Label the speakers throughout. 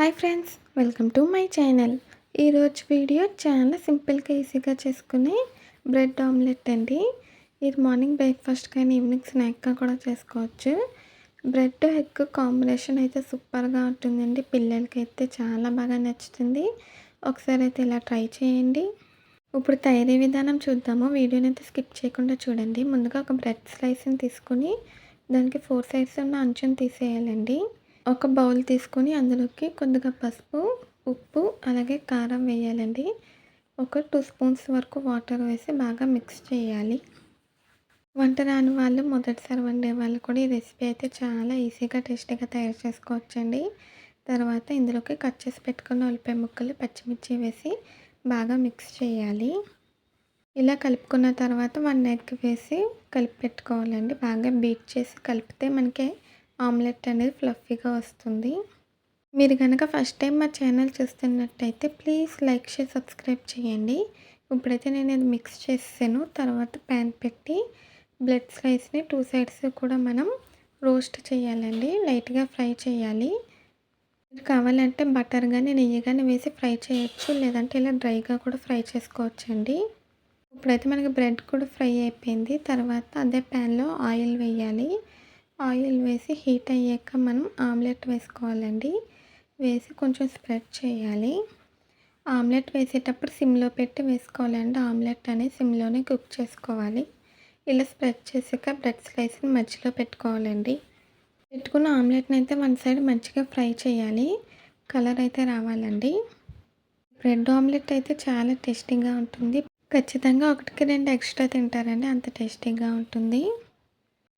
Speaker 1: Hi friends welcome to my channel. ఈరోజు video చాలా సింపుల్గా ఈజీగా చేసుకునే బ్రెడ్ ఆమ్లెట్ అండి. ఇది మార్నింగ్ బ్రేక్ఫాస్ట్ కానీ ఈవినింగ్ స్నాక్గా కూడా చేసుకోవచ్చు. బ్రెడ్ ఎగ్ కాంబినేషన్ అయితే సూపర్గా ఉంటుందండి. పిల్లలకి అయితే చాలా బాగా నచ్చుతుంది. ఒకసారి అయితే ఇలా ట్రై చేయండి. ఇప్పుడు తయారీ విధానం చూద్దాము. వీడియోని అయితే స్కిప్ చేయకుండా చూడండి. ముందుగా ఒక బ్రెడ్ స్లైస్ని తీసుకుని దానికి ఫోర్ సైడ్స్ ఉన్న అంచుని తీసేయాలండి. ఒక బౌల్ తీసుకొని అందులోకి కొద్దిగా పసుపు ఉప్పు అలాగే కారం వేయాలండి. ఒక టూ స్పూన్స్ వరకు వాటర్ వేసి బాగా మిక్స్ చేయాలి. వంట రాని వాళ్ళు మొదటిసారి వండే వాళ్ళు కూడా ఈ రెసిపీ అయితే చాలా ఈజీగా టేస్టీగా తయారు చేసుకోవచ్చండి. తర్వాత ఇందులోకి కట్ చేసి పెట్టుకున్న ఉల్లిపాయ ముక్కలు పచ్చిమిర్చి వేసి బాగా మిక్స్ చేయాలి. ఇలా కలుపుకున్న తర్వాత వన్ ఎగ్ వేసి కలిపి పెట్టుకోవాలండి బాగా బీట్ చేసి కలిపితే మనకి ఆమ్లెట్ అనేది ఫ్లఫీగా వస్తుంది. మీరు కనుక ఫస్ట్ టైం మా ఛానల్ చూస్తున్నట్టయితే ప్లీజ్ లైక్ షేర్ సబ్స్క్రైబ్ చేయండి. ఇప్పుడైతే నేను అది మిక్స్ చేసాను తర్వాత ప్యాన్ పెట్టి బ్లడ్ స్లైస్ని టూ సైడ్స్ కూడా మనం రోస్ట్ చేయాలండి. లైట్గా ఫ్రై చేయాలి. మీరు కావాలంటే బటర్ కానీ నెయ్యి కానీ వేసి ఫ్రై చేయొచ్చు. లేదంటే ఇలా డ్రైగా కూడా ఫ్రై చేసుకోవచ్చండి. ఇప్పుడైతే మనకి బ్రెడ్ కూడా ఫ్రై అయిపోయింది. తర్వాత అదే ప్యాన్లో ఆయిల్ వేయాలి. ఆయిల్ వేసి హీట్ అయ్యాక మనం ఆమ్లెట్ వేసుకోవాలండి. వేసి కొంచెం స్ప్రెడ్ చేయాలి. ఆమ్లెట్ వేసేటప్పుడు సిమ్లో పెట్టి వేసుకోవాలండి. ఆమ్లెట్ అనేది సిమ్లోనే కుక్ చేసుకోవాలి. ఇలా స్ప్రెడ్ చేసాక బ్రెడ్ స్లైస్ని మధ్యలో పెట్టుకోవాలండి. పెట్టుకున్న ఆమ్లెట్ని అయితే వన్ సైడ్ మంచిగా ఫ్రై చేయాలి. కలర్ అయితే రావాలండి. బ్రెడ్ ఆమ్లెట్ అయితే చాలా టేస్టీగా ఉంటుంది. ఖచ్చితంగా ఒకటికి రెండు ఎక్స్ట్రా తింటారండి. అంత టేస్టీగా ఉంటుంది.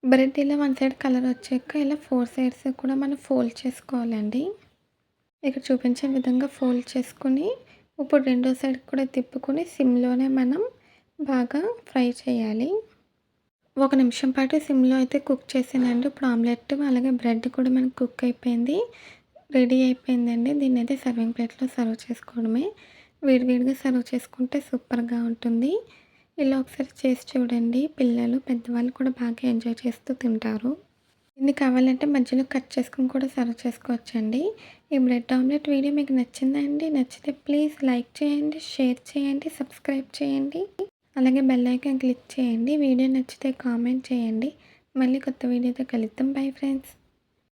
Speaker 1: బ్రెడ్ ఇలా వన్ సైడ్ కలర్ వచ్చాక ఇలా ఫోర్ సైడ్స్ కూడా మనం ఫోల్డ్ చేసుకోవాలండి. ఇక్కడ చూపించే విధంగా ఫోల్డ్ చేసుకుని ఇప్పుడు రెండో సైడ్ కూడా తిప్పుకొని సిమ్లోనే మనం బాగా ఫ్రై చేయాలి. ఒక నిమిషం పాటు సిమ్లో అయితే కుక్ చేసానండి. ఇప్పుడు ఆమ్లెట్ అలాగే బ్రెడ్ కూడా మనకు కుక్ అయిపోయింది. రెడీ అయిపోయిందండి. దీన్ని అయితే సర్వింగ్ ప్లేట్లో సర్వ్ చేసుకోవడమే. వేడివేడిగా సర్వ్ చేసుకుంటే సూపర్గా ఉంటుంది. ఇలా ఒకసారి చేసి చూడండి. పిల్లలు పెద్దవాళ్ళు కూడా బాగా ఎంజాయ్ చేస్తూ తింటారు. ఇది కావాలంటే మధ్యలో కట్ చేసుకుని కూడా సర్వ్ చేసుకోవచ్చండి. ఈ బ్రెడ్ ఆమ్లెట్ వీడియో మీకు నచ్చిందండి. నచ్చితే ప్లీజ్ లైక్ చేయండి షేర్ చేయండి సబ్స్క్రైబ్ చేయండి. అలాగే బెల్ ఐకాన్ క్లిక్ చేయండి. వీడియో నచ్చితే కామెంట్ చేయండి. మళ్ళీ కొత్త వీడియోతో కలుద్దాం. Bye friends.